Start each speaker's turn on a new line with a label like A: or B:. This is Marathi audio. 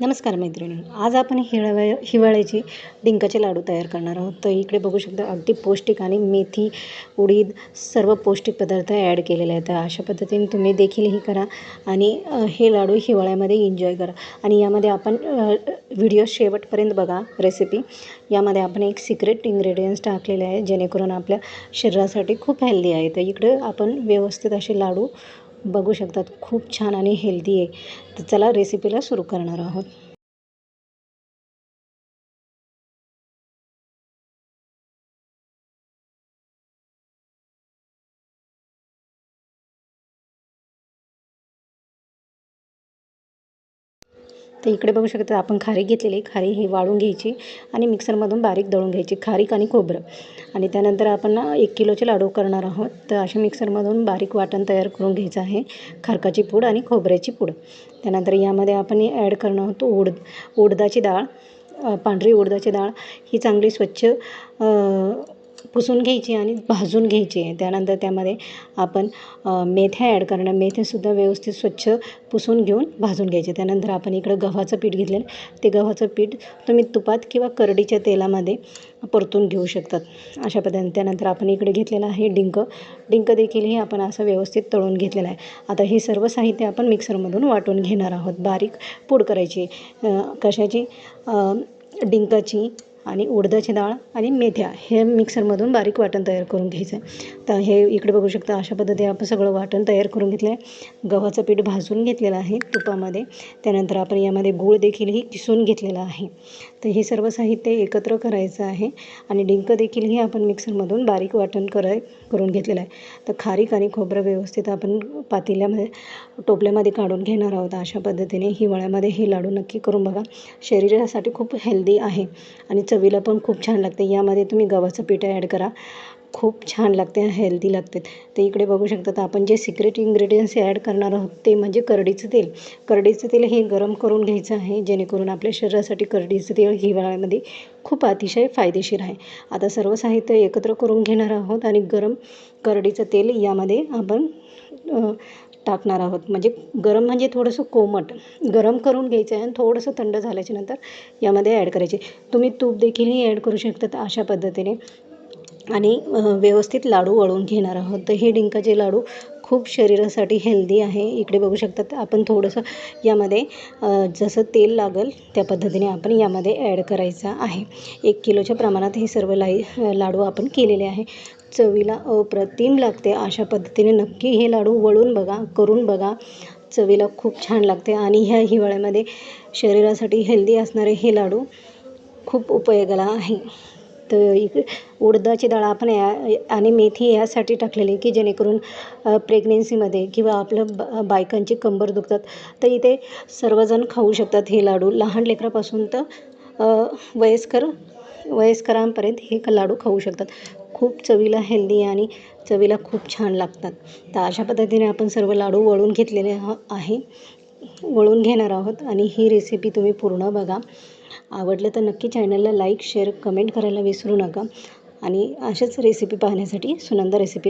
A: नमस्कार मैत्रिणी. आज आपण हिवाळ्या हिवाळ्याची डिंकाचे लाडू तयार करणार आहोत. तर इकडे बघू शकता अगदी पौष्टिक आणि मेथी उडीद सर्व पौष्टिक पदार्थ ॲड केलेले आहेत. अशा पद्धतीने तुम्ही देखील हे करा आणि हे लाडू हिवाळ्यामध्ये एन्जॉय करा. आणि यामध्ये आपण व्हिडिओ शेवटपर्यंत बघा रेसिपी यामध्ये आपण एक सिक्रेट इन्ग्रेडियंट्स टाकलेले आहे जेणेकरून आपल्या शरीरासाठी खूप हेल्दी आहे. तर इकडे आपण व्यवस्थित असे लाडू बघू शकतात. खूप छान आणि हेल्दी आहे. तर चला रेसिपीला सुरू करणार आहोत. तर इकडे बघू शकता आपण खारी घेतलेली खारी ही वाळून घ्यायची आणि मिक्सरमधून बारीक दळून घ्यायची. खारीक आणि खोबरं. आणि त्यानंतर आपण ना एक किलोचे लाडू करणार आहोत. तर अशा मिक्सरमधून बारीक वाटण तयार करून घ्यायचं आहे. खारकाची पूड आणि खोबऱ्याची पूड. त्यानंतर यामध्ये आपण ॲड करणार आहोत उड उडदाची डाळ पांढरी उडदाची डाळ. ही चांगली स्वच्छ पुसून घ्यायची आणि भाजून घ्यायची. आहे त्यानंतर त्यामध्ये आपण मेथ्या ॲड करणार. मेथ्यासुद्धा व्यवस्थित स्वच्छ पुसून घेऊन भाजून घ्यायचे. त्यानंतर आपण इकडं गव्हाचं पीठ घेतलेलं. ते गव्हाचं पीठ तुम्ही तुपात किंवा करडीच्या तेलामध्ये परतून घेऊ शकतात. अशा पद्धतीने. त्यानंतर आपण इकडे घेतलेलं आहे डिंक. डिंक देखील आपण असं व्यवस्थित तळून घेतलेलं आहे. आता हे सर्व साहित्य आपण मिक्सरमधून वाटून घेणार आहोत. बारीक पूड करायची. कशाची? डिंकाची. आणि उडदाची डाळ आणि मेथ्या हे मिक्सरमधून बारीक वाटण तयार करून घ्यायचं आहे. तर हे इकडे बघू शकता अशा पद्धतीने आपण सगळं वाटण तयार करून घेतलं आहे गव्हाचं पीठ भाजून घेतलेलं आहे तुपामध्ये. त्यानंतर आपण यामध्ये गूळ देखीलही किसून घेतलेला आहे. तर हे सर्व साहित्य एकत्र करायचं आहे आणि डिंक देखीलही आपण मिक्सरमधून बारीक वाटण कराय करून घेतलेलं आहे. तर खारीक आणि खोबरं व्यवस्थित आपण पातेल्यामध्ये टोपल्यामध्ये काढून घेणार आहोत. अशा पद्धतीने हिवाळ्यामध्ये हे लाडू नक्की करून बघा. शरीरासाठी खूप हेल्दी आहे आणि चवीला पण खूप छान लागते. यामध्ये तुम्ही गव्हाचं पीठ ॲड करा. खूप छान लागते हेल्दी लागते. तर इकडे बघू शकता तर आपण जे सिक्रेट इन्ग्रेडियंट्स ॲड करणार आहोत ते म्हणजे करडीचं तेल. करडीचं तेल हे गरम करून घ्यायचं आहे जेणेकरून आपल्या शरीरासाठी करडीचं तेल हिवाळ्यामध्ये खूप अतिशय फायदेशीर आहे. आता सर्व साहित्य एकत्र करून घेणार आहोत आणि गरम करडीचं तेल यामध्ये आपण टाकणार आहोत. म्हणजे गरम म्हणजे थोडंसं कोमट. गरम करून घ्यायचं आहे आणि थोडंसं थंड झाल्याच्यानंतर यामध्ये ॲड करायचे. तुम्ही तूप देखीलही ॲड करू शकतात अशा पद्धतीने. आणि व्यवस्थित लाडू वळून घेणार आहोत. तर हे डिंकाचे लाडू खूप शरीरासाठी हेल्दी आहे. इकडे बघू शकतात आपण थोडंसं यामध्ये जसं तेल लागेल त्या पद्धतीने आपण यामध्ये ॲड करायचं आहे. एक किलोच्या प्रमाणात हे सर्व लाई लाडू आपण केलेले आहे. चवीला अप्रतिम लागते अशा पद्धतीने नक्की हे लाडू वळून बघा करून बघा. चवीला खूप छान लागते आणि ह्या हिवाळ्यामध्ये शरीरासाठी हेल्दी असणारे हे लाडू खूप उपयोगाला आहे. तर इकडे उडदाची डाळ आपण या आणि मेथी यासाठी टाकलेली की जेणेकरून प्रेग्नेन्सीमध्ये किंवा आपलं ब बायकांची कंबर दुखतात. तर इथे सर्वजण खाऊ शकतात हे लाडू. लहान लेकरापासून तर वयस्कर वयस्करांपर्यंत हे लाडू खाऊ शकतात. खूप चवीला हेल्दी आणि चवीला खूप छान लागतात. तर अशा पद्धतीने आपण सर्व लाडू वळून घेतलेले आहे वळून घेणार आहोत आणि ही रेसिपी तुम्ही पूर्ण बघा. आवडलं तर नक्की चॅनलला लाईक शेअर कमेंट करायला विसरू नका. आणि अशाच रेसिपी पाहण्यासाठी सुनंदा रेसिपीला